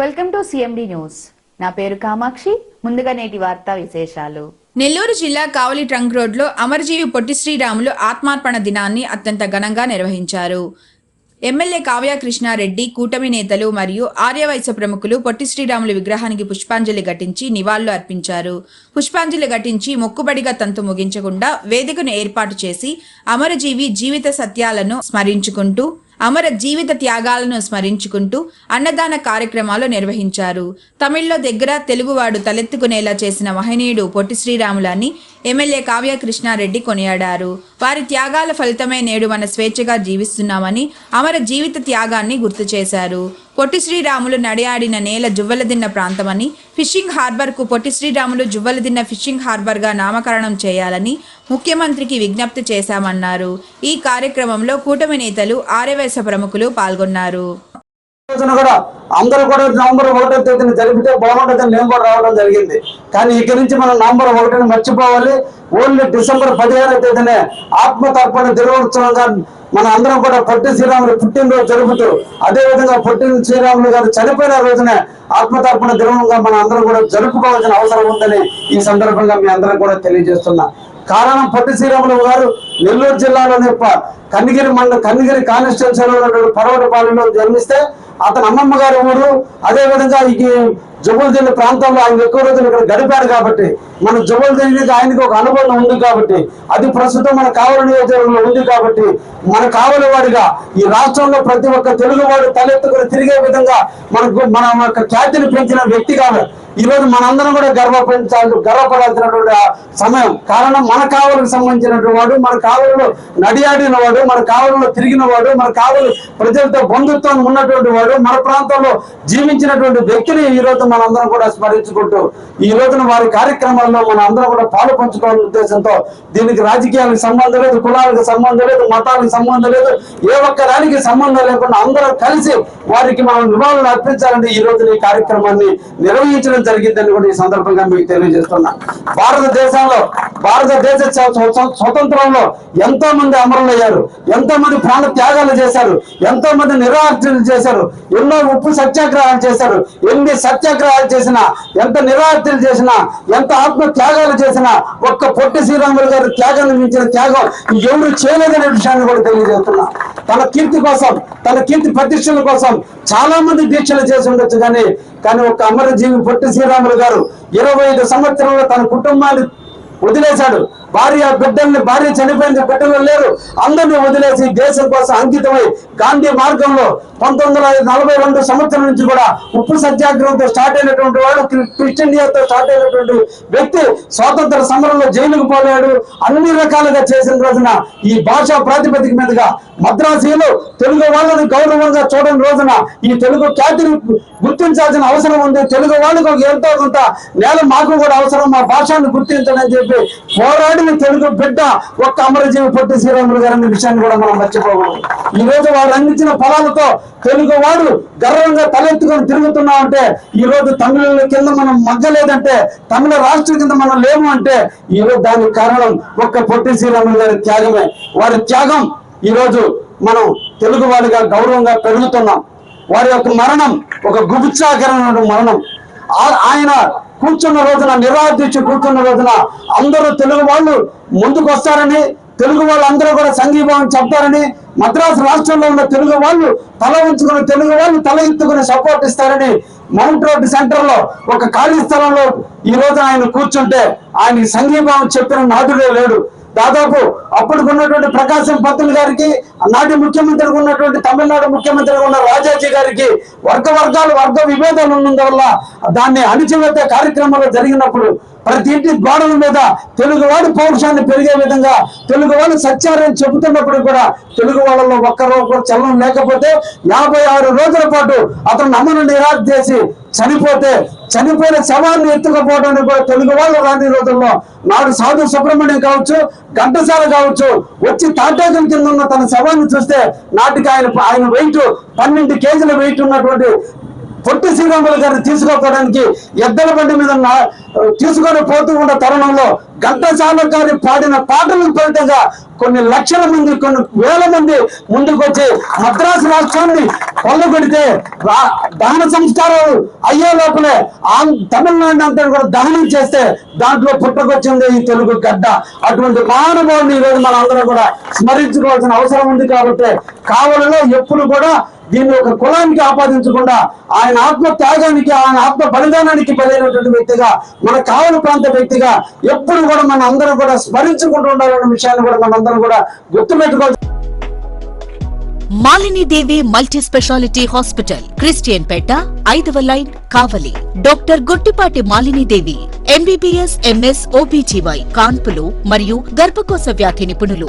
Welcome to CMD news నా పేరు కామాక్షి. ముందుగా నేటి వార్తా విశేషాలు. నెల్లూరు జిల్లా కావలి ట్రంక్ రోడ్లో అమరజీవి పొట్టి శ్రీరాములు ఆత్మార్పణ దినాన్ని అత్యంత ఘనంగా నిర్వహించారు. ఎమ్మెల్యే కావ్య కృష్ణారెడ్డి కూటమి నేతలు మరియు ఆర్యవైశ్య ప్రముఖులు పొట్టి శ్రీరాములు విగ్రహానికి పుష్పాంజలి ఘటించి నివాళులు అర్పించారు. పుష్పాంజలి ఘటించి మొక్కుబడిగా తంతు ముగించకుండా వేదికను ఏర్పాటు చేసి అమరజీవి జీవిత సత్యాలను స్మరించుకుంటూ అమర జీవిత త్యాగాలను స్మరించుకుంటూ అన్నదాన కార్యక్రమాలు నిర్వహించారు. తమిళ్ళో దగ్గర తెలుగువాడు తలెత్తుకునేలా చేసిన మహనీయుడు పొట్టి శ్రీరాములని ఎమ్మెల్యే కావ్య కృష్ణారెడ్డి కొనియాడారు. వారి త్యాగాల ఫలితమే నేడు మన స్వేచ్ఛగా జీవిస్తున్నామని అమర జీవిత త్యాగాన్ని గుర్తు చేశారు. పొట్టి శ్రీరాములు నడియాడిన నేల జువ్వలదిన్న ప్రాంతమని ఫిషింగ్ హార్బర్కు పొట్టి శ్రీరాములు జువ్వలదిన్న ఫిషింగ్ హార్బర్గా నామకరణం చేయాలని ముఖ్యమంత్రికి విజ్ఞప్తి చేశామన్నారు. ఈ కార్యక్రమంలో కూటమి నేతలు ఆర్యవైశ్య ప్రముఖులు పాల్గొన్నారు. కూడా అందరూ కూడా నవంబర్ ఒకటో తేదీని జరిపితే బాగుంటుందని నేను కూడా రావడం జరిగింది. కానీ ఇక నుంచి మనం నవంబర్ ఒకటిని మర్చిపోవాలి. ఓన్లీ డిసెంబర్ పదిహేనో తేదీనే ఆత్మ తర్పణ దినోత్సవంగా మన అందరం కూడా పొట్టి శ్రీరాములు పుట్టినరోజు జరుపుతూ అదే విధంగా పొట్టి శ్రీరాములు గారు చనిపోయిన రోజునే ఆత్మతర్పణ దినంగా మన అందరం కూడా జరుపుకోవాల్సిన అవసరం ఉందని ఈ సందర్భంగా మీ అందరం కూడా తెలియజేస్తున్నా. కారణం పొట్టి శ్రీరాములు గారు నెల్లూరు జిల్లాలోని ప- కన్నిగిరి మండల కన్నిగిరి కాన్స్టిట్యూన్సీలో ఉన్నటువంటి పర్వతపాలెంలో జన్మిస్తే అతని అమ్మమ్మ గారి ఊరు అదే విధంగా ఈ జుబుల్దిల్లి ప్రాంతంలో ఆయన ఎక్కువ రోజులు ఇక్కడ గడిపాడు కాబట్టి మన జుబుల్దిల్లికి ఆయనకు ఒక అనుబంధం ఉంది కాబట్టి అది ప్రస్తుతం మన కావలి నియోజకవర్గంలో ఉంది కాబట్టి మన కావలి వాడిగా ఈ రాష్ట్రంలో ప్రతి ఒక్క తెలుగువాడు తలెత్తుకుని తిరిగే విధంగా మనకు మన యొక్క ఖ్యాతిని పెంచిన వ్యక్తి ఈరోజు ఈ రోజు మనందరం కూడా గర్వపడించాలి గర్వపడాల్సినటువంటి సమయం. కారణం మన కావలికి సంబంధించినటువంటి వాడు మన కావలలో నడియాడిన వాడు మన కావలలో తిరిగిన వాడు మన కావలు ప్రజలతో బంధుత్వం ఉన్నటువంటి వాడు మన ప్రాంతంలో జీవించినటువంటి వ్యక్తిని ఈ రోజు మనందరం కూడా స్మరించుకుంటూ ఈ రోజున వారి కార్యక్రమాల్లో మన అందరం కూడా పాలు పంచుకోవాలనే ఉద్దేశంతో దీనికి రాజకీయాలకు సంబంధం లేదు కులాలకు సంబంధం లేదు మతాలకు సంబంధం లేదు ఏ ఒక్క దానికి సంబంధం లేకుండా అందరం కలిసి వారికి మనం నివాళులు అర్పించాలంటే ఈ రోజున ఈ కార్యక్రమాన్ని నిర్వహించడం జరిగిందని కూడా ఈ సందర్భంగా మీకు తెలియజేస్తున్నా. భారతదేశంలో భారతదేశ స్వతంత్రంలో ఎంతో మంది అమరులయ్యారు ఎంతో మంది ప్రాణ త్యాగాలు చేశారు ఎంతో మంది నిరాహార్జనలు చేశారు ఎన్నో ఉప్పు సత్యాగ్రహాలు చేశారు ఎన్ని సత్యాగ్రహాలు చేసినా ఎంత నిరాహార్జనలు చేసినా ఎంత ఆత్మ త్యాగాలు చేసినా ఒక్క పొట్టి శ్రీరాములు గారి త్యాగాన్ని మించిన త్యాగం ఎవరు చేయలేదనే విషయాన్ని కూడా తెలియజేస్తున్నా. తన కీర్తి కోసం తన కీర్తి ప్రతిష్టల కోసం చాలా మంది దీక్షలు చేసి ఉండొచ్చు కానీ కానీ ఒక అమరజీవి పొట్టి శ్రీరాములు గారు ఇరవై ఐదు సంవత్సరంలో తన కుటుంబాన్ని వదిలేశాడు. భార్య బిడ్డల్ని భార్య చనిపోయింది బిడ్డలు లేరు. అందరినీ వదిలేసి దేశం కోసం అంకితమై గాంధీ మార్గంలో పంతొమ్మిది వందల నలభై సంవత్సరం నుంచి కూడా ఉప్పు సత్యాగ్రహంతో స్టార్ట్ అయినటువంటి వాడు క్రి- స్టార్ట్ అయినటువంటి వ్యక్తి స్వాతంత్ర సమరంలో జైలుకు పోయాడు. అన్ని రకాలుగా చేసిన రోజున ఈ భాషా ప్రాతిపదిక మీదుగా మద్రాసీలు తెలుగు వాళ్ళని గౌరవంగా చూడని రోజున ఈ తెలుగు ఖ్యాతిని గుర్తించాల్సిన అవసరం ఉంది. తెలుగు వాళ్ళకు ఎంతో కొంత నేల మాకు కూడా అవసరం. మా భాషను గుర్తించడం చెప్పి పోరాడిన తెలుగు బిడ్డ ఒక్క అమరజీవి పొట్టి శ్రీరాములు గారి అనే విషయాన్ని కూడా మనం మర్చిపోకూడదు. ఈ రోజు వారు అందించిన ఫలాలతో తెలుగు వాడు గర్వంగా తలెత్తుకొని తిరుగుతున్నాం అంటే ఈ రోజు తమిళ కింద మనం మగ్గలేదంటే తమిళ రాష్ట్రం కింద మనం లేము అంటే ఈ రోజు దానికి కారణం ఒక్క పొట్టి శ్రీరాములు గారి త్యాగమే. వారి త్యాగం ఈ రోజు మనం తెలుగు వాడిగా గౌరవంగా పెరుగుతున్నాం. వారి యొక్క మరణం ఒక గుబుత్సాకరమైన మరణం. ఆయన కూర్చున్న రోజున నిరాదీక్ష కూర్చున్న రోజున అందరూ తెలుగు వాళ్ళు ముందుకు వస్తారని తెలుగు వాళ్ళు అందరూ కూడా సంఘీభావం చెప్తారని మద్రాసు రాష్ట్రంలో ఉన్న తెలుగు వాళ్ళు తల ఉంచుకుని తెలుగు వాళ్ళు తల ఎత్తుకుని సపోర్ట్ ఇస్తారని మౌంట్ రోడ్ సెంటర్లో ఒక ఖాళీ స్థలంలో ఈ రోజు ఆయన కూర్చుంటే ఆయన సంఘీభావం చెప్పిన నాదుడే లేడు. దాదాపు అప్పటికున్నటువంటి ఉన్నటువంటి ప్రకాశం పంతులు గారికి నాటి ముఖ్యమంత్రిగా ఉన్నటువంటి తమిళనాడు ముఖ్యమంత్రిగా ఉన్న రాజాజీ గారికి వర్గ వర్గాలు వర్గ విభేదాలు ఉన్నందువల్ల దాన్ని అణిచివేత కార్యక్రమాలు జరిగినప్పుడు ప్రతి ఇంటి గోడల మీద తెలుగువాడి పౌరుషాన్ని పెరిగే విధంగా తెలుగువాడు సత్యారని చెబుతున్నప్పుడు కూడా తెలుగు వాళ్ళలో ఒక్కరు చలనం లేకపోతే యాభై ఆరు రోజుల పాటు అతను నమ్మను నిరాశ చేసి చనిపోతే చనిపోయిన శవాన్ని ఎత్తుకుపోవడానికి కూడా తెలుగు వాళ్ళు రాని రోజుల్లో నాడు సాధు సుబ్రహ్మణ్యం కావచ్చు ఘంటసాల కావచ్చు వచ్చి తాటాకం కింద ఉన్న తన శవాన్ని చూస్తే నాటికి ఆయన ఆయన వెయిట్ పన్నెండు కేజీల వెయిట్ ఉన్నటువంటి పొట్టి శ్రీరాములు గారిని తీసుకోవడానికి ఎద్దల బండి మీద తీసుకొని పోతూ ఉన్న తరుణంలో ఘంటసాల గారి పాడిన పాటలకు ఫలితంగా కొన్ని లక్షల మంది కొన్ని వేల మంది ముందుకు వచ్చి మద్రాసు రాష్ట్రాన్ని కొల్లగొడితే రా- దహన సంస్కారాలు అయ్యే లోపలే ఆ తమిళనాడు అంతా కూడా దహనం చేస్తే దాంట్లో పుట్టకొచ్చింది ఈ తెలుగు గడ్డ అటువంటి మహానుభావుని ఈరోజు మనందరం కూడా స్మరించుకోవాల్సిన అవసరం ఉంది కాబట్టి కావలలో ఎప్పుడు కూడా దీన్ని ఒక కులానికి ఆపాదించకుండా ఆయన ఆత్మ త్యాగానికి ఆయన ఆత్మ బలిదానానికి బలైనటువంటి వ్యక్తిగా మన కావలి ప్రాంత వ్యక్తిగా ఎప్పుడు కూడా మన అందరం కూడా స్మరించుకుంటూ ఉండాలన్న విషయాన్ని కూడా మనందరం కూడా గుర్తుపెట్టుకోవాలి. Malinidevi multi specialty hospital Christian Peta ఐదవ line Kavali. Doctor Guttipati Malinidevi MBBS MS OBGY కాన్పులు మరియు గర్భకోశ వ్యాధి నిపుణులు.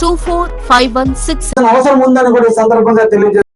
two four five one six అవసరం ఉందని కూడా ఈ సందర్భంగా తెలియజేస్తారు